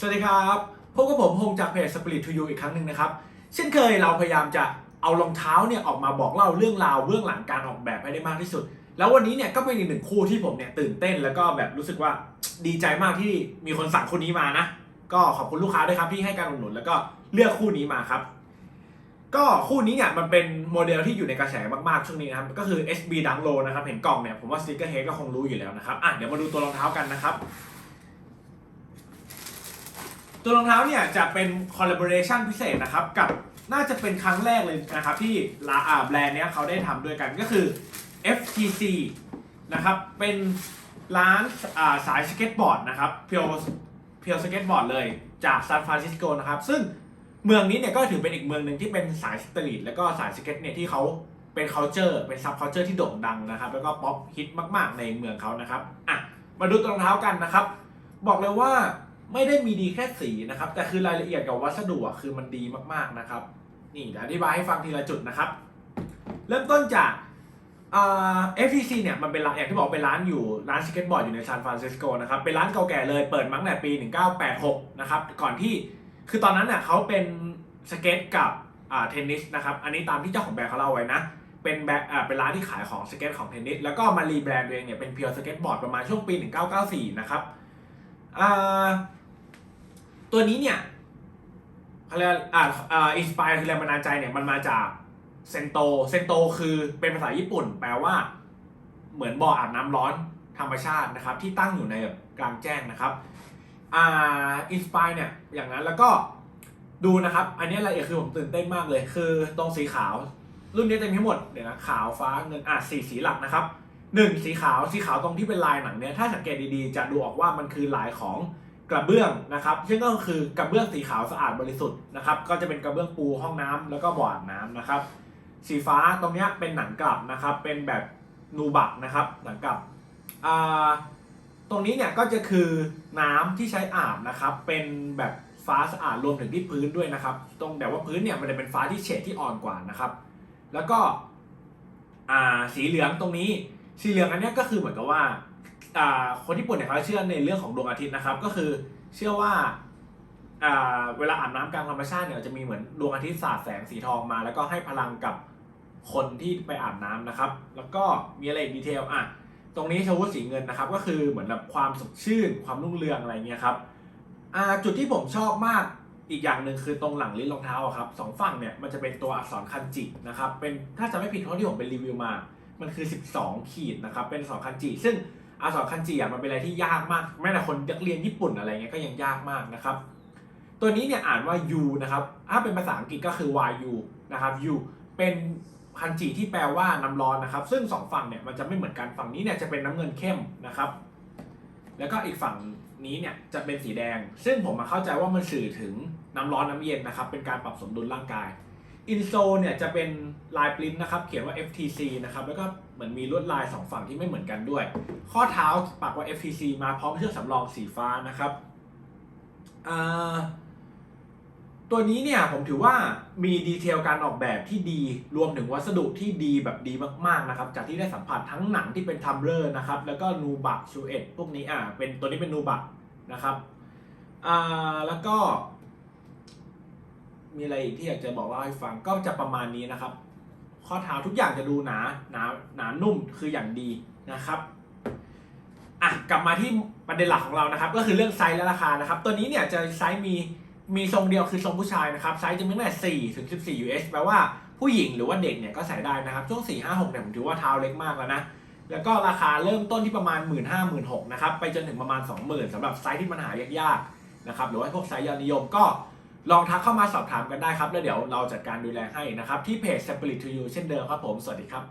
สวัสดีครับพบกับผมพงจากเพจ Spirit to You อีกครั้งหนึ่งนะครับ เช่นเคยเราพยายามจะเอารองเท้าเนี่ยออกมาบอกเล่าเรื่องราวเบื้องหลังการออกแบบให้ได้มากที่สุด แล้ววันนี้เนี่ยก็เป็นอีกหนึ่งคู่ที่ผมเนี่ยตื่นเต้นแล้วก็แบบรู้สึกว่าดีใจมากที่มีคนสั่งคู่นี้มานะ ก็ขอบคุณลูกค้าด้วยครับที่ให้การอุดหนุนแล้วก็เลือกคู่นี้มาครับ ก็คู่นี้เนี่ยมันเป็นโมเดลที่อยู่ในกระแสมากๆช่วงนี้นะครับก็คือ SB Dunk Low นะครับเห็นกล่องเนี่ยผมว่า Sticker Head ก็คงรู้อยู่แล้วนะครับอะเดี๋ยวมาดูตัวรองเท้ากันนะครับ ตัวรองเท้าเนี่ยจะเป็น collaboration พิเศษนะครับกับน่าจะเป็นครั้งแรกเลยนะครับที่ลาอาแบรนด์เนี้ยเขาได้ทำด้วยกันก็คือ FTC นะครับเป็นร้านอาสายสเก็ตบอร์ดนะครับเพียวเพียวสเก็ตบอร์ดเลยจากซานฟรานซิสโกนะครับซึ่งเมืองนี้เนี่ยก็ถือเป็นอีกเมืองหนึ่งที่เป็นสายสตรีทแล้วก็สายสเก็ตเนี่ยที่เขาเป็น culture เป็น sub culture ที่โด่งดังนะครับแล้วก็ป๊อปฮิตมาก ๆ ในเมืองเขานะครับอะมาดูตัวรองเท้ากันนะครับ บอกเลยว่า ไม่ได้มีดีแค่สีนะครับ แต่คือรายละเอียดกับวัสดุคือมันดีมากๆนะครับ นี่อธิบายให้ฟังทีละจุดนะครับ เริ่มต้นจากเอ่า FTC เนี่ยมันเป็นร้านอย่างที่บอกเป็นร้านอยู่ร้านสเก็ตบอร์ดอยู่ในซานฟรานซิสโกนะครับเป็นร้านเก่าแก่เลยเปิดมั้งแต่ปี 1986 นะครับ ก่อนที่คือตอนนั้นเน่ยเขาเป็นสเก็ตกับเทนนิสนะครับ อันนี้ตามที่เจ้าของแบรนด์เขาเล่าไว้นะเป็นแบรนด์อ่าเป็นร้านที่ขายของสเก็ตของเทนนิสแล้วก็มารีแบรนด์ตัวเองเนี่ยเป็นเพียวสเก็ตบอร์ดประมาณช่วงปี 1994 นะครับอ่า ตัวนี้เนี่ยเขาเรียกอ่าอ่าอินสปายคือแรงบันดาลใจเนี่ยมันมาจากเซนโตเซนโตคือเป็นภาษาญี่ปุ่น แปลว่า เหมือนบ่ออาบน้ำร้อนธรรมชาตินะครับ ที่ตั้งอยู่ในแบบกลางแจ้งนะครับอ่าอินสปายเนี่ยอย่างนั้นแล้วก็ดูนะครับ อันนี้รายละเอียดคือผมตื่นเต้นมากเลย คือตรงสีขาว รุ่นนี้จะมีทั้งหมดเดี๋ยวนะขาวฟ้าเงินอะสีสีหลักนะครับหนึ่งสีขาวสีขาวตรงที่เป็นลายหนังเนี่ยถ้าสังเกตดีๆ จะดูออกว่ามันคือลายของ กระเบื้องนะครับซึ่งก็คือกระเบื้องสีขาวสะอาดบริสุทธิ์นะครับก็จะเป็นกระเบื้องปูห้องน้ำแล้วก็บ่ออาบน้ำนะครับสีฟ้าตรงนี้เป็นหนังกลับนะครับเป็นแบบนูบักนะครับหนังกลับตรงนี้เนี่ยก็จะคือน้ำที่ใช้อาบนะครับเป็นแบบฟ้าสะอาดรวมถึงที่พื้นด้วยนะครับ ตรงแต่ว่าพื้นเนี่ยมันจะเป็นฟ้าที่เฉดที่อ่อนกว่านะครับ แล้วก็สีเหลืองตรงนี้สีเหลืองอันนี้ก็คือเหมือนกับว่า คนญี่ปุ่นเนี่ยเขาเชื่อในเรื่องของดวงอาทิตย์นะครับ ก็คือเชื่อว่าเวลาอาบน้ำกลางธรรมชาติเนี่ยจะมีเหมือนดวงอาทิตย์สาดแสงสีทองมา แล้วก็ให้พลังกับคนที่ไปอาบน้ำนะครับ แล้วก็มีอะไรอีกดีเทลอะตรงนี้ชวุฒิสีเงินนะครับ ก็คือเหมือนแบบความสดชื่น ความรุ่งเรืองอะไรเงี้ยครับจุดที่ผมชอบมากอีกอย่างหนึ่งคือตรงหลังลิ้นรองเท้าอะครับสองฝั่งเนี่ยมันจะเป็นตัวอักษรคันจินะครับเป็นถ้าจะไม่ผิดเท่าะที่ผมไปรีวิวมา มันคือ 12 ขีดนะครับเป็นอักษรคันจิ ซึ่ง อักษรคันจิอะมันเป็นอะไรที่ยากมาก แม้แต่คนนักเรียนญี่ปุ่นอะไรเงี้ยก็ยังยากมากนะครับ ตัวนี้เนี่ยอ่านว่า U นะครับถ้าเป็นภาษาอังกฤษก็คือ YU นะครับ U เป็นคันจิที่แปลว่าน้ำร้อนนะครับ ซึ่งสองฝั่งเนี่ยมันจะไม่เหมือนกันฝั่งนี้เนี่ยจะเป็นน้ำเงินเข้มนะครับ แล้วก็อีกฝั่งนี้เนี่ยจะเป็นสีแดง ซึ่งผมมาเข้าใจว่ามันสื่อถึงน้ำร้อนน้ำเย็นนะครับ เป็นการปรับสมดุลร่างกาย อินโซเนี่ยจะเป็นลายปริ้นนะครับ เขียนว่า FTC นะครับ แล้วก็เหมือนมีลวดลายสองฝั่งที่ไม่เหมือนกันด้วย ข้อเท้าปักว่า FTC มาพร้อมเชือกสำรองสีฟ้านะครับ ตัวนี้เนี่ยผมถือว่ามีดีเทลการออกแบบที่ดี รวมถึงวัสดุที่ดีแบบดีมากๆนะครับ จากที่ได้สัมผัสทั้งหนังที่เป็นทัมเบอร์นะครับ แล้วก็นูบักชูเอ็ดพวกนี้อ่าเป็นตัวนี้เป็นนูบักนะครับอ่าแล้วก็ มีอะไรอีกที่อยากจะบอกเล่าให้ฟังก็จะประมาณนี้นะครับ ข้อเท้าทุกอย่างจะดูหนาหนาหนานุ่มคืออย่างดีนะครับอะกลับมาที่ประเด็นหลักของเรานะครับ ก็คือเรื่องไซส์และราคานะครับ ตัวนี้เนี่ยจะไซส์มีมีทรงเดียวคือทรงผู้ชายนะครับไซส์จะมีตั้งแต่4ถึง14 US แปลว่าผู้หญิงหรือว่าเด็กเนี่ยก็ใส่ได้นะครับ ช่วง 4 5 6เนี่ยผมถือว่าเท้าเล็กมากแล้วนะแล้วก็ราคาเริ่มต้นที่ประมาณ 1 5 0 0 0 0 6นะครับไปจนถึงประมาณ 20,000สำหรับไซส์ที่มันหายากๆนะครับหรือว่าพวกไซส์ยอดนิยมก็ ลองทักเข้ามาสอบถามกันได้ครับ แล้วเดี๋ยวเราจัดการดูแลให้นะครับ ที่เพจ Spirit to You เช่นเดิมครับผม สวัสดีครับ